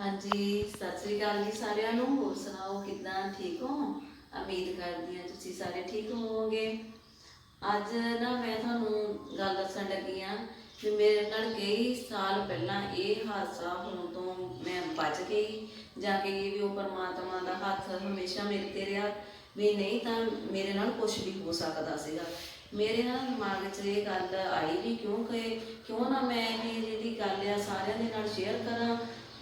ਹਾਂਜੀ, ਸਤਿ ਸ੍ਰੀ ਅਕਾਲ ਜੀ ਸਾਰਿਆਂ ਨੂੰ। ਹੋਰ ਸੁਣਾਓ, ਕਿੱਦਾਂ? ਠੀਕ ਹੋ? ਉਮੀਦ ਕਰਦੀ ਹਾਂ ਤੁਸੀਂ ਸਾਰੇ ਠੀਕ ਹੋਵੋਗੇ। ਅੱਜ ਨਾ ਮੈਂ ਤੁਹਾਨੂੰ ਗੱਲ ਦੱਸਣ ਲੱਗੀ ਆ ਕਿ ਮੇਰੇ ਨਾਲ ਕਈ ਸਾਲ ਪਹਿਲਾਂ ਇਹ ਹਾਦਸਾ ਹੋਣ ਤੋਂ ਮੈਂ ਬਚ ਗਈ ਜਾਂ ਕਿ ਵੀ ਉਹ ਪਰਮਾਤਮਾ ਦਾ ਹੱਥ ਹਮੇਸ਼ਾ ਮੇਰੇ ਤੇ ਰਿਹਾ। ਵੀ ਨਹੀਂ ਤਾਂ ਮੇਰੇ ਨਾਲ ਕੁਝ ਵੀ ਹੋ ਸਕਦਾ ਸੀਗਾ। ਮੇਰੇ ਨਾਲ ਦਿਮਾਗ 'ਚ ਇਹ ਗੱਲ ਆਈ ਵੀ ਕਿਉਂਕਿ ਕਿਉਂ ਨਾ ਮੈਂ ਇਹ ਜਿਹੜੀ ਗੱਲ ਆ ਸਾਰਿਆਂ ਦੇ ਨਾਲ ਸ਼ੇਅਰ ਕਰਾਂ?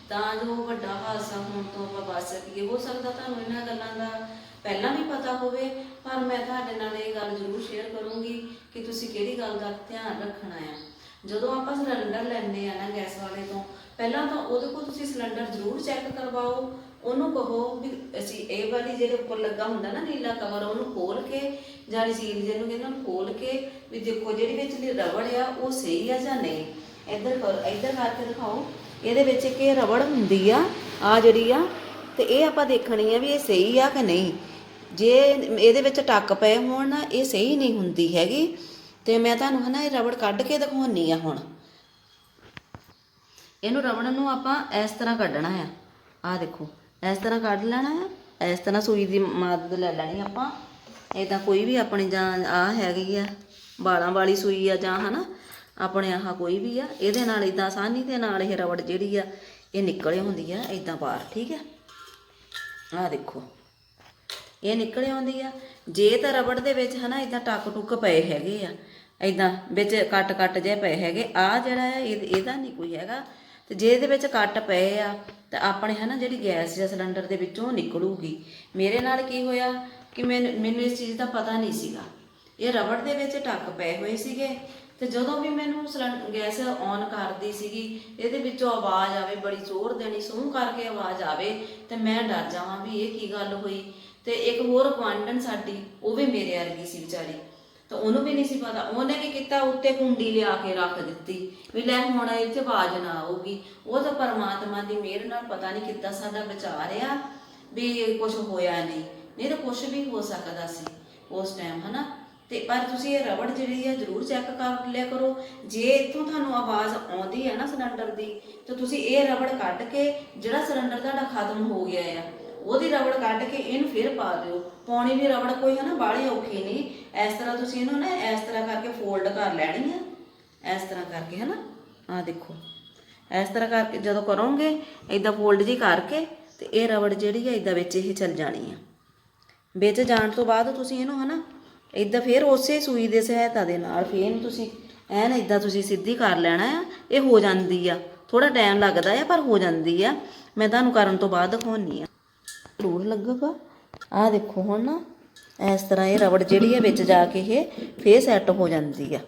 ਤਾਂ ਜੋ ਵੱਡਾ ਹਾਦਸਾ ਹੋਣ ਤੋਂ ਆਪਾਂ ਬਚ ਸਕੀਏ। ਹੋ ਸਕਦਾ ਤੁਹਾਨੂੰ ਇਹਨਾਂ ਗੱਲਾਂ ਦਾ ਪਹਿਲਾਂ ਵੀ ਪਤਾ ਹੋਵੇ, ਪਰ ਮੈਂ ਤੁਹਾਡੇ ਨਾਲ ਇਹ ਗੱਲ ਜ਼ਰੂਰ ਸ਼ੇਅਰ ਕਰੂੰਗੀ ਕਿ ਤੁਸੀਂ ਕਿਹੜੀ ਗੱਲ ਦਾ ਧਿਆਨ ਰੱਖਣਾ ਆ। ਜਦੋਂ ਆਪਾਂ ਸਿਲੰਡਰ ਲੈਂਦੇ ਆ ਨਾ ਗੈਸ ਵਾਲੇ ਤੋਂ, ਪਹਿਲਾਂ ਤਾਂ ਉਹਦੇ ਕੋਲ ਤੁਸੀਂ ਸਿਲੰਡਰ ਜ਼ਰੂਰ ਚੈੱਕ ਕਰਵਾਓ। ਉਹਨੂੰ ਕਹੋ ਵੀ ਅਸੀਂ ਇਹ ਵਾਲੀ ਜਿਹੜੇ ਉੱਪਰ ਲੱਗਾ ਹੁੰਦਾ ਨਾ ਨੀਲਾ ਕਵਰ, ਉਹਨੂੰ ਖੋਲ ਕੇ ਜਾਂ ਸੀਲ ਜਿਹਨੂੰ ਕਹਿੰਦੇ ਉਹਨੂੰ ਖੋਲ ਕੇ ਵੀ ਦੇਖੋ ਜਿਹੜੀ ਵਿੱਚ ਰਬੜ ਆ, ਉਹ ਸਹੀ ਆ ਜਾਂ ਨਹੀਂ। ਇੱਧਰ ਕਰੋ ਇੱਧਰ ਕਰਕੇ ਦਿਖਾਓ। ਇਹਦੇ ਵਿੱਚ ਇੱਕ ਇਹ ਰਬੜ ਹੁੰਦੀ ਆ ਆ ਜਿਹੜੀ ਆ, ਤੇ ਇਹ ਆਪਾਂ ਦੇਖਣੀ ਆ ਵੀ ਇਹ ਸਹੀ ਆ ਕਿ ਨਹੀਂ। ਜੇ ਇਹਦੇ ਵਿੱਚ ਟੱਕ ਪਏ ਹੋਣ, ਇਹ ਸਹੀ ਨਹੀਂ ਹੁੰਦੀ ਹੈਗੀ। ਤੇ ਮੈਂ ਤੁਹਾਨੂੰ ਹਨਾ ਇਹ ਰਬੜ ਕੱਢ ਕੇ ਦਿਖਾਉਣੀ ਆ ਹੁਣ। ਇਹਨੂੰ ਰਬੜ ਨੂੰ ਆਪਾਂ ਇਸ ਤਰ੍ਹਾਂ ਕੱਢਣਾ ਆ। ਆ ਦੇਖੋ, ਇਸ ਤਰ੍ਹਾਂ ਕੱਢ ਲੈਣਾ ਆ। ਇਸ ਤਰ੍ਹਾਂ ਸੂਈ ਦੀ ਮਦਦ ਲੈ ਲੈਣੀ ਆਪਾਂ। ਇਹ ਤਾਂ ਕੋਈ ਵੀ ਆਪਣੀ ਜਾਂ ਆ ਹੈਗੀ ਆ ਬਾਲਾਂ ਵਾਲੀ ਸੂਈ ਆ ਜਾਂ ਹਨਾ ਆਪਣੇ ਆਹ ਕੋਈ ਵੀ ਆ, ਇਹਦੇ ਨਾਲ ਇਦਾਂ ਆਸਾਨੀ ਦੇ ਨਾਲ ਇਹ ਰਬੜ ਜਿਹੜੀ ਆ, ਇਹ ਨਿਕਲ ਆਉਂਦੀ ਆ ਇਦਾਂ ਬਾਹਰ, ਠੀਕ ਆ? ਆਹ ਦੇਖੋ, ਇਹ ਨਿਕਲ ਆਉਂਦੀ ਆ। ਜੇ ਤਾਂ ਰਬੜ ਦੇ ਵਿੱਚ ਹਨਾ ਇਦਾਂ ਟੱਕ ਟੁੱਕ ਪਏ ਹੈਗੇ ਆ ਇਦਾਂ ਵਿੱਚ ਕੱਟ ਕੱਟ ਜੇ ਪਏ ਹੈਗੇ ਆ ਜਿਹੜਾ ਆ, ਇਹ- ਇਹਦਾ ਨਹੀਂ ਕੋਈ ਹੈਗਾ। ਤੇ ਜੇ ਇਹਦੇ ਵਿੱਚ ਕੱਟ ਪਏ ਆ, ਤਾਂ ਆਪਣੇ ਹਨਾ ਜਿਹੜੀ ਗੈਸ ਜਾਂ ਸਿਲੰਡਰ ਦੇ ਵਿੱਚੋਂ ਨਿਕਲੂਗੀ। ਮੇਰੇ ਨਾਲ ਕੀ ਹੋਇਆ ਕਿ ਮੈਨੂੰ ਮੈਨੂੰ ਇਸ ਚੀਜ਼ ਦਾ ਪਤਾ ਨਹੀਂ ਸੀਗਾ। ਇਹ ਰਬੜ ਦੇ ਵਿੱਚ ਟੱਕ ਪਏ ਹੋਏ ਸੀਗੇ ਤੇ ਜਦੋਂ ਵੀ ਮੈਨੂੰ ਗੈਸ ਔਨ ਕਰਦੀ ਸੀਗੀ, ਇਹਦੇ ਵਿੱਚੋਂ ਆਵਾਜ਼ ਆਵੇ, ਬੜੀ ਜ਼ੋਰ ਦੇਣੀ ਸੂਹ ਕਰਕੇ ਆਵਾਜ਼ ਆਵੇ, ਤੇ ਮੈਂ ਡਰ ਜਾਵਾਂ ਵੀ ਇਹ ਕੀ ਗੱਲ ਹੋਈ। ਤੇ ਇੱਕ ਹੋਰ ਗੁਆਂਢਣ ਸਾਡੀ, ਉਹ ਵੀ ਮੇਰੇ ਵਰਗੀ ਸੀ ਵਿਚਾਰੀ। ਤਾਂ ਉਹਨੂੰ ਵੀ ਨਹੀਂ ਸੀ ਪਤਾ। ਉਹਨੇ ਕੀ ਕੀਤਾ? ਉੱਤੇ ਕੁੰਡੀ ਲਿਆ ਕੇ ਰੱਖ ਦਿੱਤੀ। ਵੀ ਲੈ ਹੁਣ ਇਹ 'ਚ ਆਵਾਜ਼ ਨਾ ਆਊਗੀ। ਉਹ ਤਾਂ ਪਰਮਾਤਮਾ ਦੀ ਮਿਹਰ ਨਾਲ ਪਤਾ ਨਹੀਂ ਕਿੱਦਾਂ ਸਾਡਾ ਬਚਾ ਰਿਹਾ ਵੀ ਕੁਝ ਹੋਇਆ ਨਹੀਂ। ਨਹੀਂ ਤਾਂ ਕੁਝ ਵੀ ਹੋ ਸਕਦਾ ਸੀ ਉਸ ਟਾਈਮ ਹਨਾ? ਤੇ ਪਰ ਤੁਸੀਂ ਇਹ ਰਬੜ ਜਿਹੜੀ ਆ ਜ਼ਰੂਰ ਚੈੱਕ ਕਰ ਲਿਆ ਕਰੋ। ਜੇ ਇੱਥੋਂ ਤੁਹਾਨੂੰ ਆਵਾਜ਼ ਆਉਂਦੀ ਹੈ ਨਾ ਸਿਲੰਡਰ ਦੀ, ਤਾਂ ਤੁਸੀਂ ਇਹ ਰਬੜ ਕੱਢ ਕੇ ਜਿਹੜਾ ਸਿਲੰਡਰ ਤੁਹਾਡਾ ਖਤਮ ਹੋ ਗਿਆ ਆ, ਉਹਦੀ ਰਬੜ ਕੱਢ ਕੇ ਇਹਨੂੰ ਫਿਰ ਪਾ ਦਿਓ। ਪਾਉਣੀ ਵੀ ਰਬੜ ਕੋਈ ਹੈ ਨਾ, ਬਾਹਲੀ ਔਖੀ ਨਹੀਂ। ਇਸ ਤਰ੍ਹਾਂ ਤੁਸੀਂ ਇਹਨੂੰ ਨਾ ਇਸ ਤਰ੍ਹਾਂ ਕਰਕੇ ਫੋਲਡ ਕਰ ਲੈਣੀ ਆ। ਇਸ ਤਰ੍ਹਾਂ ਕਰਕੇ ਹੈ ਨਾ ਆ ਦੇਖੋ। ਇਸ ਤਰ੍ਹਾਂ ਕਰਕੇ ਜਦੋਂ ਕਰੋਗੇ ਇਦਾਂ ਫੋਲਡ ਜੀ ਕਰਕੇ ਤੇ ਇਹ ਰਬੜ ਜਿਹੜੀ ਹੈ ਇਦਾਂ ਵਿੱਚ ਇਹ ਚੱਲ ਜਾਣੀ ਆ। ਵਿੱਚ ਜਾਣ ਤੋਂ ਬਾਅਦ ਤੁਸੀਂ ਇਹਨੂੰ ਹਨਾ ਇਦਾਂ ਫਿਰ ਉਸੇ ਸੂਈ ਦੇ ਸਹਾਇਤਾ ਦੇ ਨਾਲ ਫਿਰ ਤੁਸੀਂ ਐਨ ਇਦਾਂ ਤੁਸੀਂ ਸਿੱਧੀ ਕਰ ਲੈਣਾ ਆ, ਇਹ ਹੋ ਜਾਂਦੀ ਆ। ਥੋੜਾ ਟਾਈਮ ਲੱਗਦਾ ਆ, ਪਰ ਹੋ ਜਾਂਦੀ ਆ। ਮੈਂ ਤੁਹਾਨੂੰ ਕਰਨ ਤੋਂ ਬਾਅਦ ਦਿਖਾਉਣੀ ਆ। ਜ਼ਰੂਰ ਲੱਗੂਗਾ। ਆਹ ਦੇਖੋ ਹੁਣ ਨਾ, ਇਸ ਤਰ੍ਹਾਂ ਇਹ ਰਬੜ ਜਿਹੜੀ ਹੈ ਵਿੱਚ ਜਾ ਕੇ ਇਹ ਫੇਰ ਸੈੱਟ ਹੋ ਜਾਂਦੀ ਆ।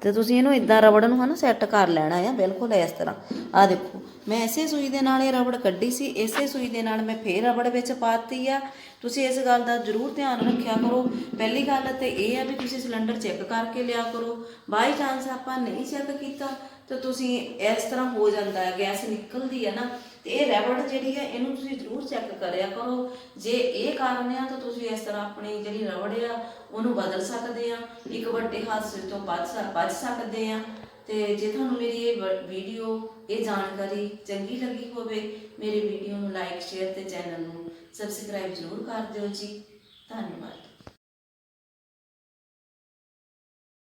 ਤੇ ਤੁਸੀਂ ਇਹਨੂੰ ਇਦਾਂ ਰਬੜ ਨੂੰ ਹਨਾ ਸੈੱਟ ਕਰ ਲੈਣਾ ਆ, ਬਿਲਕੁਲ ਇਸ ਤਰ੍ਹਾਂ। ਆਹ ਦੇਖੋ ਮੈਂ ਇਸੇ ਸੂਈ ਦੇ ਨਾਲ ਇਹ ਰਬੜ ਕੱਢੀ ਸੀ, ਇਸੇ ਸੂਈ ਦੇ ਨਾਲ ਮੈਂ ਫੇਰ ਰਬੜ ਵਿੱਚ ਪਾਤੀ ਆ। ਤੁਸੀਂ ਇਸ ਗੱਲ ਦਾ ਜ਼ਰੂਰ ਧਿਆਨ ਰੱਖਿਆ ਕਰੋ। ਪਹਿਲੀ ਗੱਲ ਤੇ ਇਹ ਆ ਵੀ ਤੁਸੀਂ ਸਿਲੰਡਰ ਚੈੱਕ ਕਰਕੇ ਲਿਆ ਕਰੋ। ਬਾਈ ਚਾਂਸ ਆਪਾਂ ਨਹੀਂ ਚੈੱਕ ਕੀਤਾ, ਤਾਂ ਤੁਸੀਂ ਇਸ ਤਰ੍ਹਾਂ ਹੋ ਜਾਂਦਾ ਹੈ, ਗੈਸ ਨਿਕਲਦੀ ਹੈ ਨਾ। ਤੇ ਇਹ ਰਬੜ ਜਿਹੜੀ ਹੈ, ਇਹਨੂੰ ਤੁਸੀਂ ਜ਼ਰੂਰ ਚੈੱਕ ਕਰਿਆ ਕਰੋ। ਜੇ ਇਹ ਕਾਰਨ ਆ, ਤਾਂ ਤੁਸੀਂ ਇਸ ਤਰ੍ਹਾਂ ਆਪਣੀ ਜਿਹੜੀ ਰਬੜ ਆ, ਉਹਨੂੰ ਬਦਲ ਸਕਦੇ ਆ। ਇੱਕ ਵੱਡੇ ਹਾਦਸੇ ਤੋਂ ਬਚ ਸਕ- ਬਚ ਸਕਦੇ ਆ। ਤੇ ਜੇ ਤੁਹਾਨੂੰ ਮੇਰੀ ਇਹ ਵ- ਵੀਡੀਓ ਇਹ ਜਾਣਕਾਰੀ ਚੰਗੀ ਲੱਗੀ ਹੋਵੇ, ਮੇਰੇ ਵੀਡੀਓ ਨੂੰ ਲਾਈਕ ਸ਼ੇਅਰ ਤੇ ਚੈਨਲ ਨੂੰ ਸਬਸਕ੍ਰਾਈਬ ਜ਼ਰੂਰ ਕਰ ਦਿਓ ਜੀ। ਧੰਨਵਾਦ।